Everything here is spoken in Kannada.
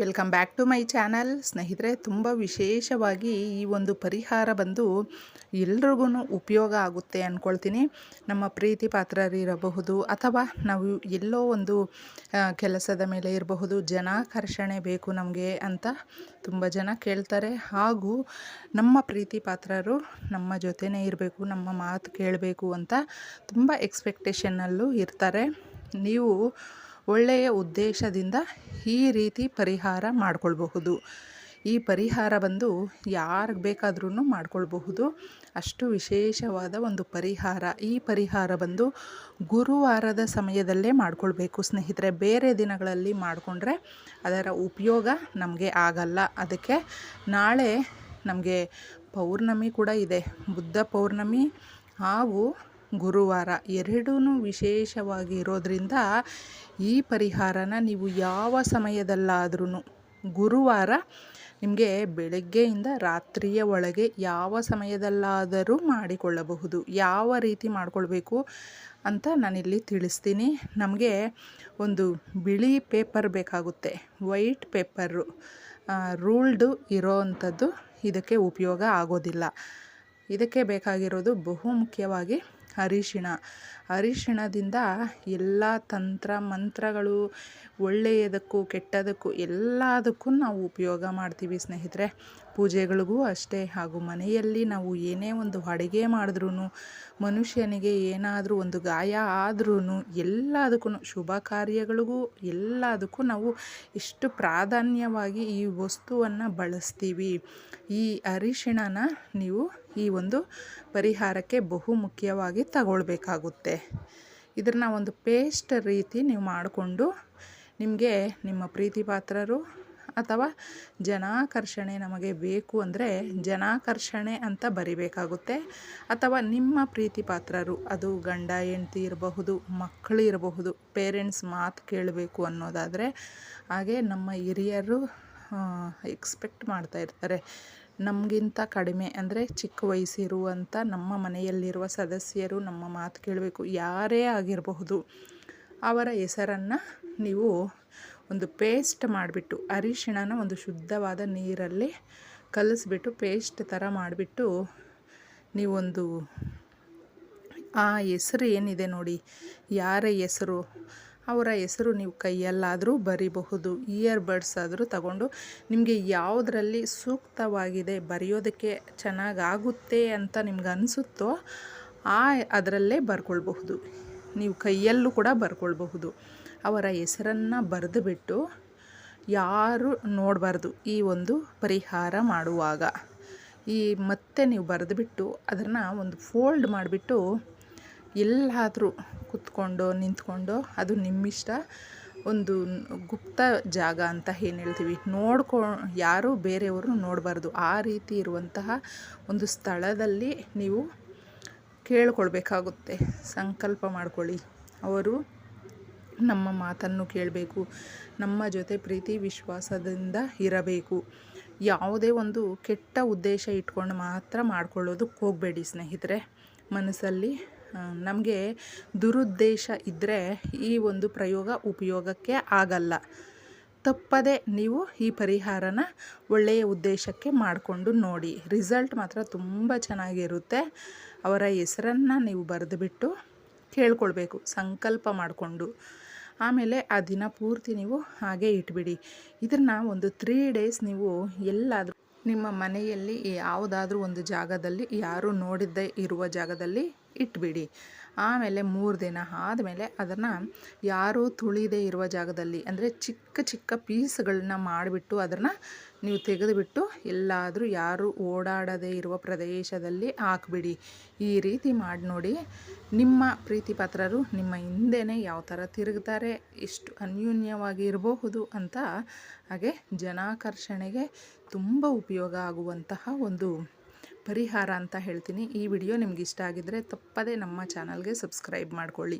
Welcome back to my channel. ಸ್ನೇಹಿತರೆ, ತುಂಬ ವಿಶೇಷವಾಗಿ ಈ ಒಂದು ಪರಿಹಾರ ಬಂದು ಎಲ್ರಿಗೂ ಉಪಯೋಗ ಆಗುತ್ತೆ ಅಂದ್ಕೊಳ್ತೀನಿ ನಮ್ಮ ಪ್ರೀತಿ ಪಾತ್ರರಿರಬಹುದು ಅಥವಾ ನಾವು ಎಲ್ಲೋ ಒಂದು ಕೆಲಸದ ಮೇಲೆ ಇರಬಹುದು, ಜನಾಕರ್ಷಣೆ ಬೇಕು ನಮಗೆ ಅಂತ ತುಂಬ ಜನ ಕೇಳ್ತಾರೆ. ಹಾಗೂ ನಮ್ಮ ಪ್ರೀತಿ ಪಾತ್ರರು ನಮ್ಮ ಜೊತೆನೇ ಇರಬೇಕು, ನಮ್ಮ ಮಾತು ಕೇಳಬೇಕು ಅಂತ ತುಂಬ ಎಕ್ಸ್ಪೆಕ್ಟೇಷನ್ನಲ್ಲೂ ಇರ್ತಾರೆ. ನೀವು ಒಳ್ಳೆಯ ಉದ್ದೇಶದಿಂದ ಈ ರೀತಿ ಪರಿಹಾರ ಮಾಡಿಕೊಳ್ಬಹುದು. ಈ ಪರಿಹಾರ ಬಂದು ಯಾರಿಗೆ ಬೇಕಾದ್ರೂ ಮಾಡ್ಕೊಳ್ಬಹುದು. ಅಷ್ಟು ವಿಶೇಷವಾದ ಒಂದು ಪರಿಹಾರ. ಈ ಪರಿಹಾರ ಬಂದು ಗುರುವಾರದ ಸಮಯದಲ್ಲೇ ಮಾಡಿಕೊಳ್ಬೇಕು ಸ್ನೇಹಿತರೆ. ಬೇರೆ ದಿನಗಳಲ್ಲಿ ಮಾಡಿಕೊಂಡ್ರೆ ಅದರ ಉಪಯೋಗ ನಮಗೆ ಆಗಲ್ಲ. ಅದಕ್ಕೆ ನಾಳೆ ನಮಗೆ ಪೌರ್ಣಮಿ ಕೂಡ ಇದೆ. ಬುದ್ಧ ಪೌರ್ಣಮಿ ಹಾಗೂ ಗುರುವಾರ ಎರಡೂ ವಿಶೇಷವಾಗಿ ಇರೋದ್ರಿಂದ ಈ ಪರಿಹಾರನ ನೀವು ಯಾವ ಸಮಯದಲ್ಲಾದ್ರೂ ಗುರುವಾರ ನಿಮಗೆ ಬೆಳಗ್ಗೆಯಿಂದ ರಾತ್ರಿಯ ಒಳಗೆ ಯಾವ ಸಮಯದಲ್ಲಾದರೂ ಮಾಡಿಕೊಳ್ಳಬಹುದು. ಯಾವ ರೀತಿ ಮಾಡಿಕೊಳ್ಬೇಕು ಅಂತ ನಾನಿಲ್ಲಿ ತಿಳಿಸ್ತೀನಿ. ನಮಗೆ ಒಂದು ಬಿಳಿ ಪೇಪರ್ ಬೇಕಾಗುತ್ತೆ. White paper. ರೂಲ್ಡು ಇರೋ ಅಂಥದ್ದು ಇದಕ್ಕೆ ಉಪಯೋಗ ಆಗೋದಿಲ್ಲ. ಇದಕ್ಕೆ ಬೇಕಾಗಿರೋದು ಬಹುಮುಖ್ಯವಾಗಿ ಅರಿಶಿಣ ಅರಿಶಿಣದಿಂದ ಎಲ್ಲ ತಂತ್ರ ಮಂತ್ರಗಳು ಒಳ್ಳೆಯದಕ್ಕೂ ಕೆಟ್ಟದಕ್ಕೂ ಎಲ್ಲದಕ್ಕೂ ನಾವು ಉಪಯೋಗ ಮಾಡ್ತೀವಿ ಸ್ನೇಹಿತರೆ. ಪೂಜೆಗಳಿಗೂ ಅಷ್ಟೇ, ಹಾಗೂ ಮನೆಯಲ್ಲಿ ನಾವು ಏನೇ ಒಂದು ಅಡುಗೆ ಮಾಡಿದ್ರೂ ಮನುಷ್ಯನಿಗೆ ಏನಾದರೂ ಒಂದು ಗಾಯ ಆದ್ರೂ ಎಲ್ಲದಕ್ಕೂ ಶುಭ ಕಾರ್ಯಗಳಿಗೂ ಎಲ್ಲದಕ್ಕೂ ನಾವು ಇಷ್ಟು ಪ್ರಾಧಾನ್ಯವಾಗಿ ಈ ವಸ್ತುವನ್ನು ಬಳಸ್ತೀವಿ. ಈ ಅರಿಶಿಣನ ನೀವು ಈ ಒಂದು ಪರಿಹಾರಕ್ಕೆ ಬಹು ಮುಖ್ಯವಾಗಿ ಇದನ್ನ ಒಂದು ಪೇಸ್ಟ್ ರೀತಿ ನೀವು ಮಾಡಿಕೊಂಡು ನಿಮಗೆ ನಿಮ್ಮ ಪ್ರೀತಿ ಪಾತ್ರರು ಅಥವಾ ಜನಾಕರ್ಷಣೆ ನಮಗೆ ಬೇಕು ಅಂದರೆ ಜನಾಕರ್ಷಣೆ ಅಂತ ಬರಿಬೇಕಾಗುತ್ತೆ. ಅಥವಾ ನಿಮ್ಮ ಪ್ರೀತಿ ಪಾತ್ರರು ಅದು ಗಂಡ, ಹೆಂಡತಿ ಇರಬಹುದು, ಮಕ್ಕಳು ಇರಬಹುದು, ಪೇರೆಂಟ್ಸ್ ಮಾತು ಕೇಳಬೇಕು ಅನ್ನೋದಾದರೆ ಹಾಗೆ ನಮ್ಮ ಹಿರಿಯರು ಎಕ್ಸ್ಪೆಕ್ಟ್ ಮಾಡ್ತಾ ಇರ್ತಾರೆ. ನಮಗಿಂತ ಕಡಿಮೆ ಅಂದರೆ ಚಿಕ್ಕ ವಯಸ್ಸಿರುವಂಥ ನಮ್ಮ ಮನೆಯಲ್ಲಿರುವ ಸದಸ್ಯರು ನಮ್ಮ ಮಾತು ಕೇಳಬೇಕು, ಯಾರೇ ಆಗಿರಬಹುದು. ಅವರ ಹೆಸರನ್ನು ನೀವು ಒಂದು ಪೇಸ್ಟ್ ಮಾಡಿಬಿಟ್ಟು, ಅರಿಶಿಣನ ಒಂದು ಶುದ್ಧವಾದ ನೀರಲ್ಲಿ ಕಲಿಸ್ಬಿಟ್ಟು, ಪೇಸ್ಟ್ ಥರ ಮಾಡಿಬಿಟ್ಟು ನೀವೊಂದು, ಆ ಹೆಸರು ಏನಿದೆ ನೋಡಿ, ಯಾರ ಹೆಸರು ಅವರ ಹೆಸರು ನೀವು ಕೈಯಲ್ಲಾದರೂ ಬರಿಬಹುದು ಇಯರ್ ಬಡ್ಸ್ ಆದರೂ ತಗೊಂಡು ನಿಮಗೆ ಯಾವುದರಲ್ಲಿ ಸೂಕ್ತವಾಗಿದೆ, ಬರೆಯೋದಕ್ಕೆ ಚೆನ್ನಾಗಾಗುತ್ತೆ ಅಂತ ನಿಮ್ಗೆ ಅನಿಸುತ್ತೋ ಆ ಅದರಲ್ಲೇ ಬರ್ಕೊಳ್ಬಹುದು. ನೀವು ಕೈಯಲ್ಲೂ ಕೂಡ ಬರ್ಕೊಳ್ಬಹುದು. ಅವರ ಹೆಸರನ್ನು ಬರೆದುಬಿಟ್ಟು ಯಾರು ನೋಡಬಾರ್ದು ಈ ಒಂದು ಪರಿಹಾರ ಮಾಡುವಾಗ. ಈ ಮತ್ತೆ ನೀವು ಬರೆದುಬಿಟ್ಟು ಅದನ್ನು ಒಂದು ಫೋಲ್ಡ್ ಮಾಡಿಬಿಟ್ಟು ಎಲ್ಲಾದರೂ ಕುತ್ಕೊಂಡು, ನಿಂತ್ಕೊಂಡು ಅದು ನಿಮ್ಮಿಷ್ಟ. ಒಂದು ಗುಪ್ತ ಜಾಗ ಅಂತ ಏನು ಹೇಳ್ತೀವಿ? ನೋಡ್ಕೊ, ಯಾರೂ ಬೇರೆಯವರು ನೋಡಬಾರ್ದು. ಆ ರೀತಿ ಇರುವಂತಹ ಒಂದು ಸ್ಥಳದಲ್ಲಿ ನೀವು ಕೇಳ್ಕೊಳ್ಬೇಕಾಗುತ್ತೆ. ಸಂಕಲ್ಪ ಮಾಡ್ಕೊಳ್ಳಿ. ಅವರು ನಮ್ಮ ಮಾತನ್ನು ಕೇಳಬೇಕು. ನಮ್ಮ ಜೊತೆ ಪ್ರೀತಿ ವಿಶ್ವಾಸದಿಂದ ಇರಬೇಕು. ಯಾವುದೇ ಒಂದು ಕೆಟ್ಟ ಉದ್ದೇಶ ಇಟ್ಕೊಂಡು ಮಾತ್ರ ಮಾಡ್ಕೊಳ್ಳೋದಕ್ಕೆ ಹೋಗಬೇಡಿ ಸ್ನೇಹಿತರೆ. ಮನಸ್ಸಲ್ಲಿ ನಮಗೆ ದುರುದ್ದೇಶ ಇದ್ದರೆ ಈ ಒಂದು ಪ್ರಯೋಗ ಉಪಯೋಗಕ್ಕೆ ಆಗಲ್ಲ. ತಪ್ಪದೆ ನೀವು ಈ ಪರಿಹಾರನ ಒಳ್ಳೆಯ ಉದ್ದೇಶಕ್ಕೆ ಮಾಡಿಕೊಂಡು ನೋಡಿ. ರಿಸಲ್ಟ್ ಮಾತ್ರ ತುಂಬ ಚೆನ್ನಾಗಿರುತ್ತೆ. ಅವರ ಹೆಸರನ್ನು ನೀವು ಬರೆದುಬಿಟ್ಟು ಕೇಳ್ಕೊಳ್ಬೇಕು, ಸಂಕಲ್ಪ ಮಾಡಿಕೊಂಡು. ಆಮೇಲೆ ಆ ದಿನ ಪೂರ್ತಿ ನೀವು ಹಾಗೆ ಇಟ್ಬಿಡಿ. ಇದನ್ನು ಒಂದು ತ್ರೀ ಡೇಸ್ ನೀವು ಎಲ್ಲಾದರೂ ನಿಮ್ಮ ಮನೆಯಲ್ಲಿ ಯಾವುದಾದ್ರೂ ಒಂದು ಜಾಗದಲ್ಲಿ ಯಾರೂ ನೋಡಿದ್ದೇ ಇರುವ ಜಾಗದಲ್ಲಿ ಇಟ್ಬಿಡಿ. ಆಮೇಲೆ ಮೂರು ದಿನ ಆದಮೇಲೆ ಅದನ್ನು ಯಾರೂ ತುಳಿದೇ ಇರುವ ಜಾಗದಲ್ಲಿ, ಅಂದರೆ ಚಿಕ್ಕ ಚಿಕ್ಕ ಪೀಸ್ಗಳನ್ನ ಮಾಡಿಬಿಟ್ಟು ಅದನ್ನು ನೀವು ತೆಗೆದುಬಿಟ್ಟು ಎಲ್ಲಾದರೂ ಯಾರೂ ಓಡಾಡದೇ ಇರುವ ಪ್ರದೇಶದಲ್ಲಿ ಹಾಕ್ಬಿಡಿ. ಈ ರೀತಿ ಮಾಡಿ ನೋಡಿ ನಿಮ್ಮ ಪ್ರೀತಿ ಪಾತ್ರರು ನಿಮ್ಮ ಹಿಂದೆನೇ ಯಾವ ಥರ ತಿರುಗ್ತಾರೆ, ಎಷ್ಟು ಅನ್ಯೂನ್ಯವಾಗಿ ಇರಬಹುದು ಅಂತ ಹಾಗೆ ಜನಾಕರ್ಷಣೆಗೆ ತುಂಬ ಉಪಯೋಗ ಆಗುವಂತಹ ಒಂದು ಪರಿಹಾರ ಅಂತ ಹೇಳ್ತೀನಿ. ಈ ವಿಡಿಯೋ ನಿಮ್ಗೆ ಇಷ್ಟ ಆಗಿದ್ದರೆ ತಪ್ಪದೇ ನಮ್ಮ ಚಾನಲ್ಗೆ ಸಬ್ಸ್ಕ್ರೈಬ್ ಮಾಡ್ಕೊಳ್ಳಿ.